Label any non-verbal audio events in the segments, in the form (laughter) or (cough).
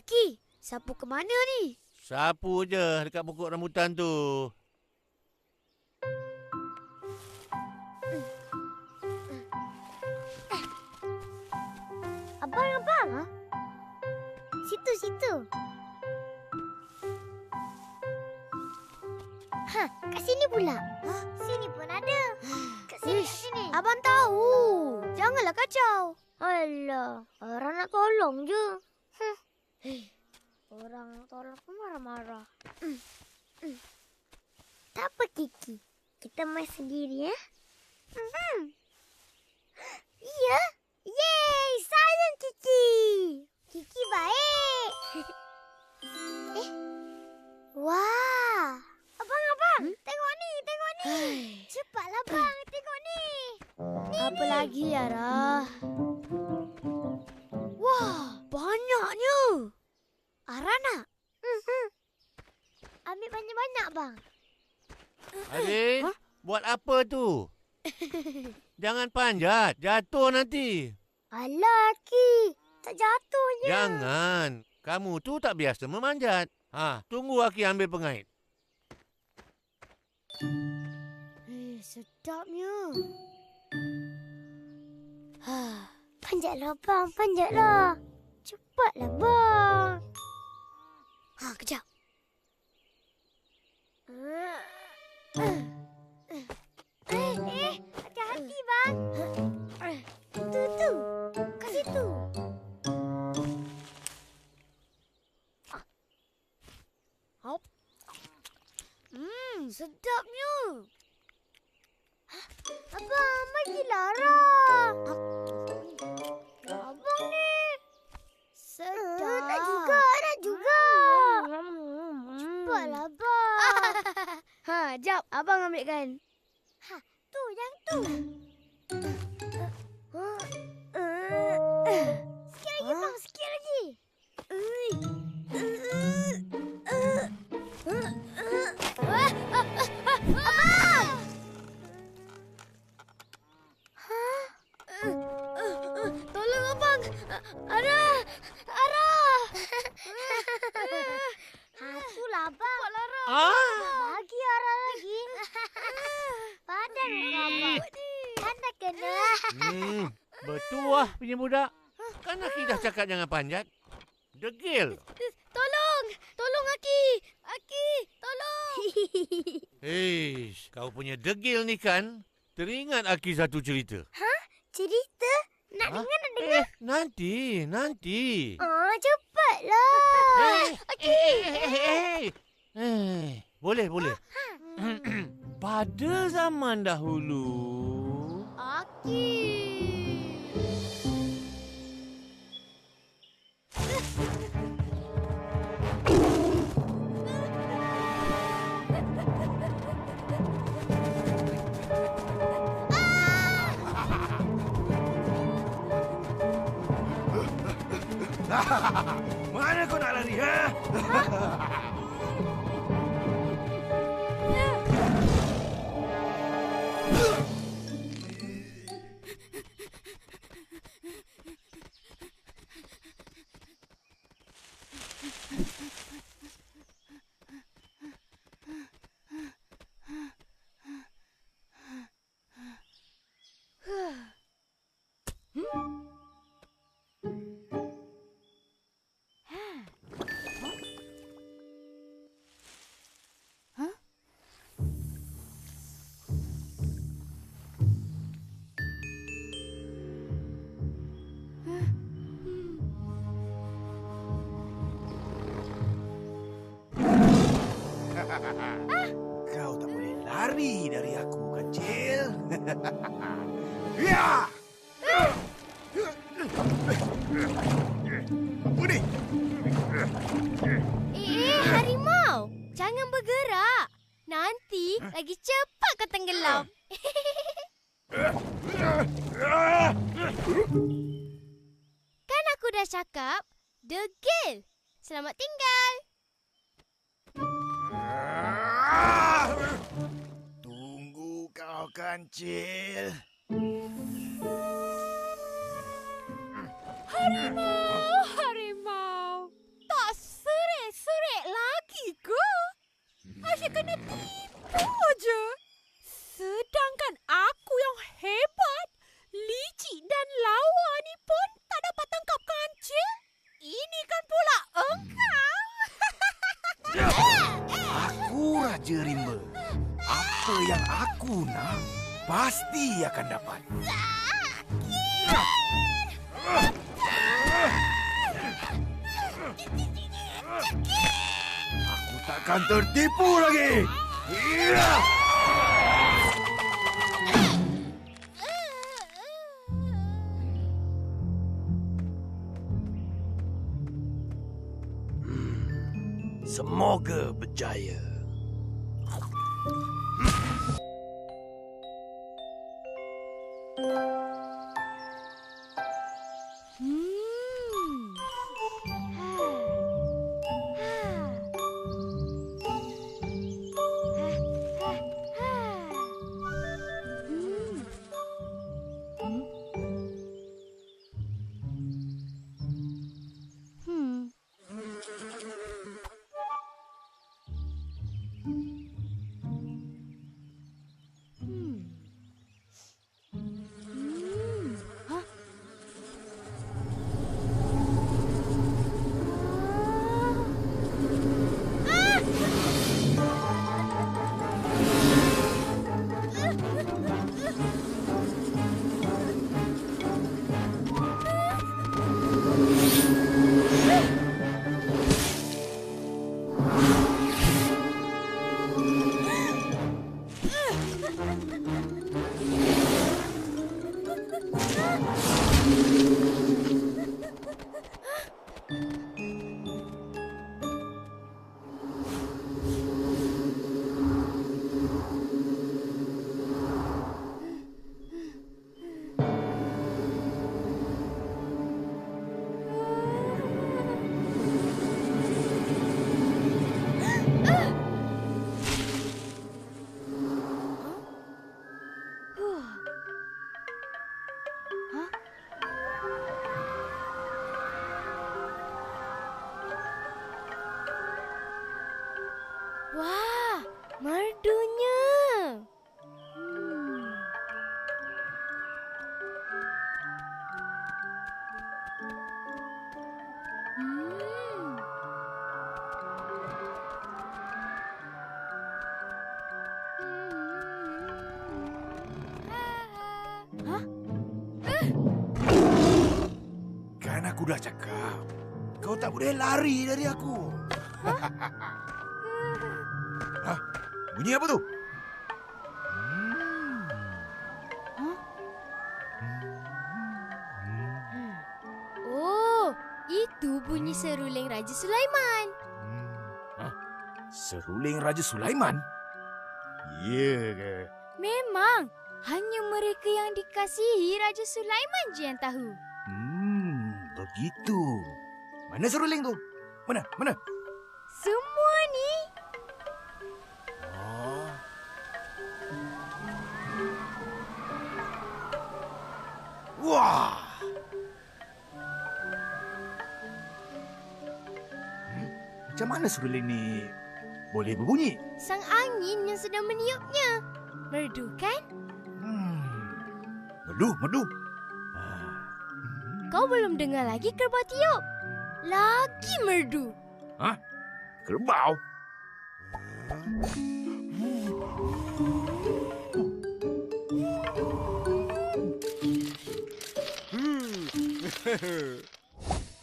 Aki, sapu ke mana ni? Sapu je dekat pokok rambutan tu. Abang, abang. Ha? Situ, situ. Ha, kat sini pula. Ha? Sini pun ada. Kat sini, kat Ish, sini. Abang tahu. Janganlah kacau. Alah, orang nak tolong je. Huh. Orang nak tolong pun marah-marah. Hmm. Hmm. Tak apa, Kiki. Kita main sendiri, ya? Hmm. Ya? Yeay! Sayang, Kiki! Kiki baik! (laughs) eh? Wah! Abang, abang! Tengok ni, tengok ni! Cepatlah, bang! Tengok ni! Apa lagi, Ara? Wah, banyaknya. Ara nak? Mhm. Ambil banyak-banyak, bang. Adik, Ha? buat apa tu? (laughs) Jangan panjat, jatuh nanti. Alah, Ki. Tak jatuhnya. Jangan. Kamu tu tak biasa memanjat. Ha, tunggu Aki ambil pengait. Eh, sedapnya. Ha, Panjatlah, bang. Panjatlah. Cepatlah, bang. ha kejap. Eh, eh. Hati-hati, bang. Tu, tu. Kat situ. Hop. Hmm, sedapnya. Abang, bagi Lara. Abang Ha, jap. Abang ambilkan. Tu, yang tu. Sikit lagi, bang. Sikit lagi. Abang! Tolong abang. Ara. Ara. Ha, itulah, bang. Ah! Bagi arah lagi. Padan muka abang. Kan dah kena. Hmm, betul punya budak. Kan Aki dah cakap jangan panjat. Degil. Tolong. Tolong Aki. Aki, tolong. (laughs) Hei, kau punya degil ni kan? Teringat Aki satu cerita. Cerita? Nak Ha? dengar, nak dengar. Eh, nanti, nanti. Oh, cepatlah. Eh, eh, eh, eh, eh. Boleh, boleh. (clears throat) Pada zaman dahulu, Aki. (laughs) Mana kau nak lari, ha? Kau tak boleh lari dari aku, kecil. (laughs) ya! Apa ni? Eh, eh, harimau. Jangan bergerak. Nanti lagi cepat kau tenggelam. (laughs) kan aku dah cakap, degil. Selamat tinggal. Tunggu kau kancil. Harimau, harimau. Tak serik-serik lagi ke? Asyik kena tipu je. Sedangkan aku yang hebat, licik dan lawa ni pun tak dapat tangkap kancil. Ini kan pula engkau. (laughs) Raja Rimba. Apa yang aku nak, pasti akan dapat. Aku takkan tertipu lagi. Ya! Semoga berjaya. Hmm. Aku dah cakap. Kau tak boleh lari dari aku. Hah? Bunyi apa tu? Oh, itu bunyi seruling Raja Sulaiman. Seruling Raja Sulaiman? Ya ke? Memang, hanya mereka yang dikasihi Raja Sulaiman je yang tahu. Begitu. Mana seruling tu? Mana? Mana? Semua ni Oh. Wah. Hmm, Macam mana seruling ni boleh berbunyi? sang angin yang sedang meniupnya. Merdu kan? Hmm. Merdu, merdu. Kau belum dengar lagi kerbau tiup? Lagi merdu. Kerbau. (laughs)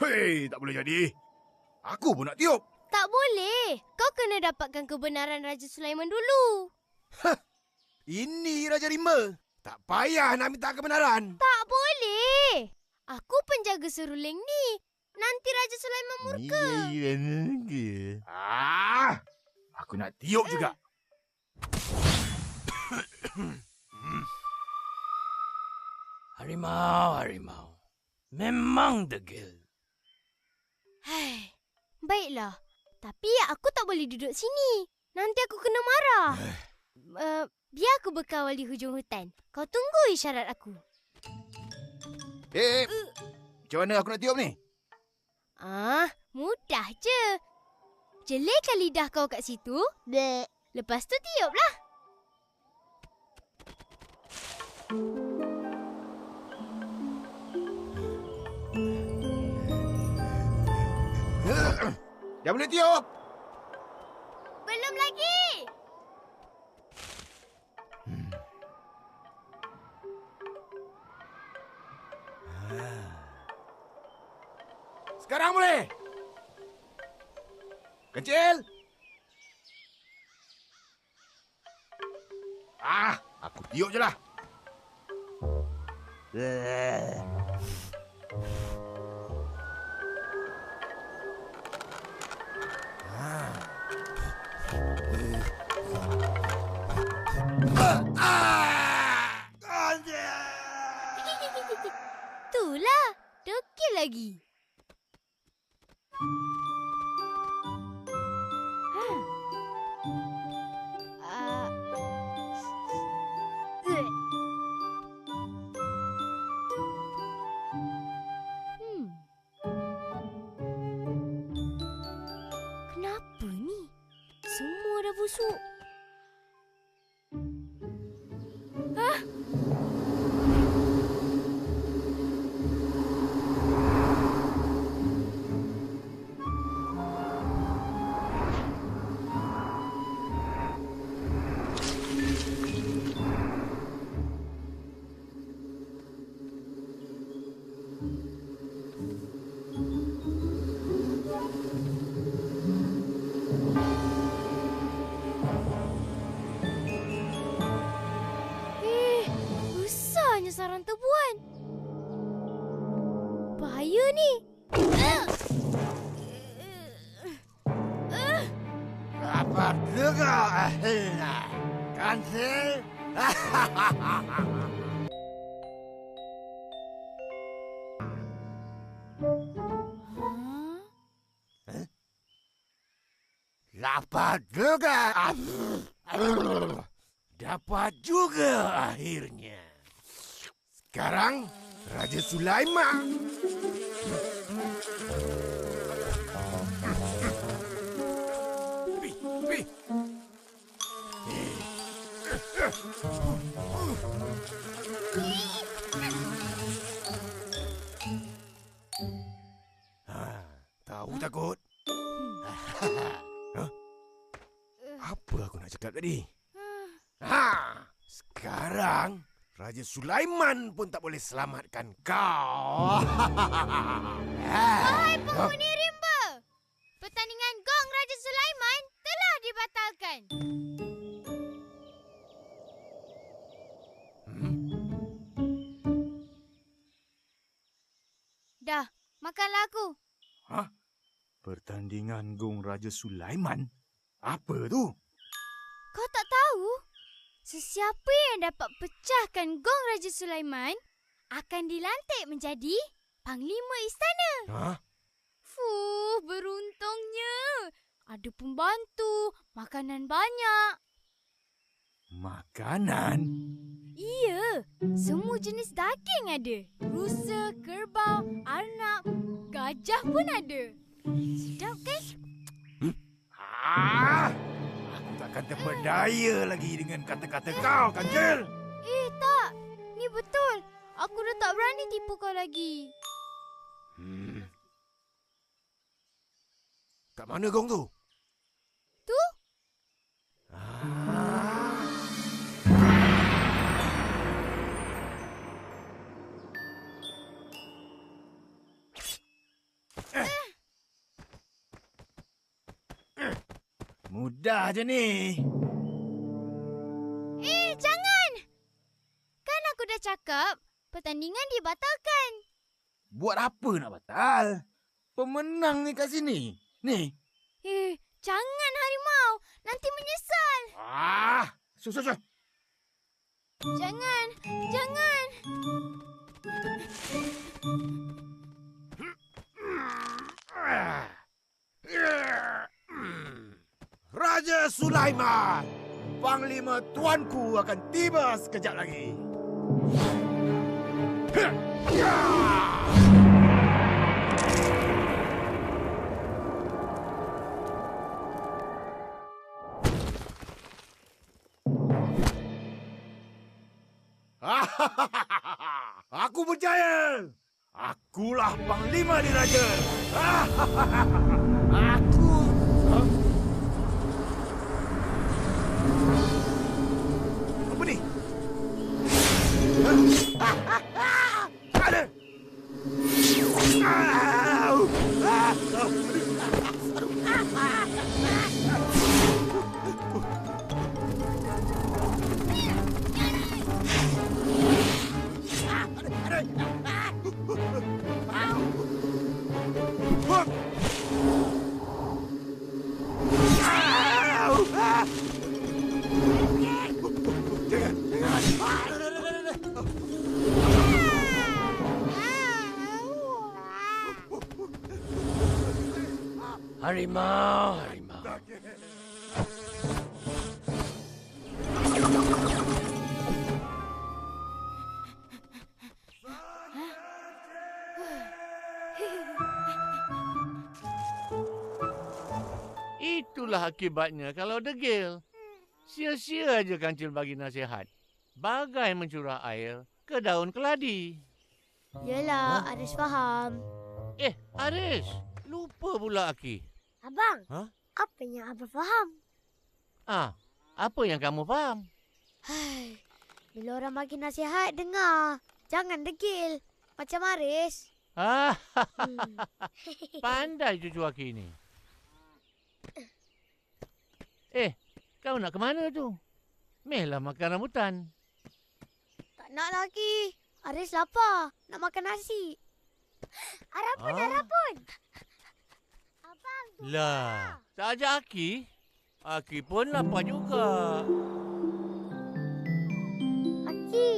Hei, tak boleh jadi. Aku pun nak tiup. Tak boleh. Kau kena dapatkan kebenaran Raja Sulaiman dulu. Ini Raja Rimba. Tak payah nak minta kebenaran. Tak boleh. Aku penjaga seruling ni. Nanti Raja Sulaiman murka. Ah, aku nak tiup juga. (coughs) Harimau, harimau. Memang degil. Hai. Baiklah. Tapi aku tak boleh duduk sini. Nanti aku kena marah. Uh, biar aku berkawal di hujung hutan. Kau tunggu isyarat aku. Eh, macam mana aku nak tiup ni? Ah, mudah je. Jelekkan lidah kau kat situ. Bleh. Lepas tu tiuplah. Dah boleh tiup. Sekarang boleh. Kecil. Ah, aku tiup je lah. Itulah. Dekil lagi. Semua ni. Dapat juga akhirnya. Kancil. Dapat juga. Dapat juga akhirnya. Sekarang Raja Sulaiman. Pi, pi. Ha, tahu takut? Hah? Apa aku nak cakap tadi? Ha, sekarang Raja Sulaiman pun tak boleh selamatkan kau. (laughs) Hai Penghuni rimba. Pertandingan Gong Raja Sulaiman telah dibatalkan. Dah, makanlah aku. Pertandingan Gong Raja Sulaiman? Apa tu? Kau tak tahu? Sesiapa yang dapat pecahkan Gong Raja Sulaiman akan dilantik menjadi Panglima Istana. Ha? Fuh, beruntungnya. Ada pembantu, makanan banyak. Makanan? Iya, semua jenis daging ada. Rusa, kerbau, arnab, gajah pun ada. Sedap kan? Ah! Takkan terpedaya lagi dengan kata-kata kau, Kancil. Eh, tak. Ni betul. Aku dah tak berani tipu kau lagi. Hmm. Kat mana gong? Tu? Mudah je ni. Eh, jangan! Kan aku dah cakap, pertandingan dibatalkan. Buat apa nak batal? Pemenang ni kat sini. Ni. Eh, jangan harimau. Nanti menyesal. Ah, sus sus. sus. Jangan. Jangan. Sulaiman, Panglima Tuanku akan tiba sekejap lagi. (laughs) Aku percaya. Akulah Panglima Diraja. (laughs) Aku. Harimau, harimau. Itulah akibatnya kalau degil. Sia-sia aja kancil bagi nasihat. Bagai mencurah air ke daun keladi. Yelah, Aris faham. Eh, Aris. Lupa pula Aki. Abang, Hah? apa yang abang faham? Ah, apa yang kamu faham? Hai, bila orang bagi nasihat, dengar. Jangan degil. Macam Aris. Ah, Hmm. (laughs) pandai cucu Aki ni. Eh, kau nak ke mana tu? Mehlah makan rambutan. Nak lagi. Aris lapar. Nak makan nasi. Harapun, Ah. harapun. Abang, Lah, tak ajak Aki? Aki pun lapar juga. Aki.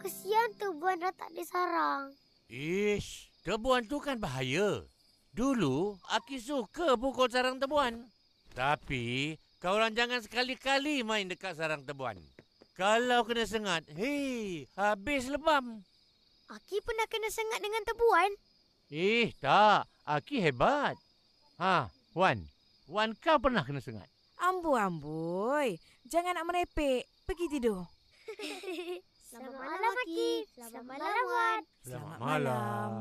Kesian tu buan dah tak ada sarang. Ish, tebuan tu kan bahaya. Dulu, Aki suka pukul sarang tebuan. Tapi, kau orang jangan sekali-kali main dekat sarang tebuan. Kalau kena sengat, hei, habis lebam. Aki pernah kena sengat dengan tebuan. Eh, tak. Aki hebat. Ha, Wan. Wan kau pernah kena sengat. Amboi, amboi. Jangan nak merepek. Pergi tidur. (laughs) Selamat malam, Aki. Selamat malam, Wan. Selamat malam.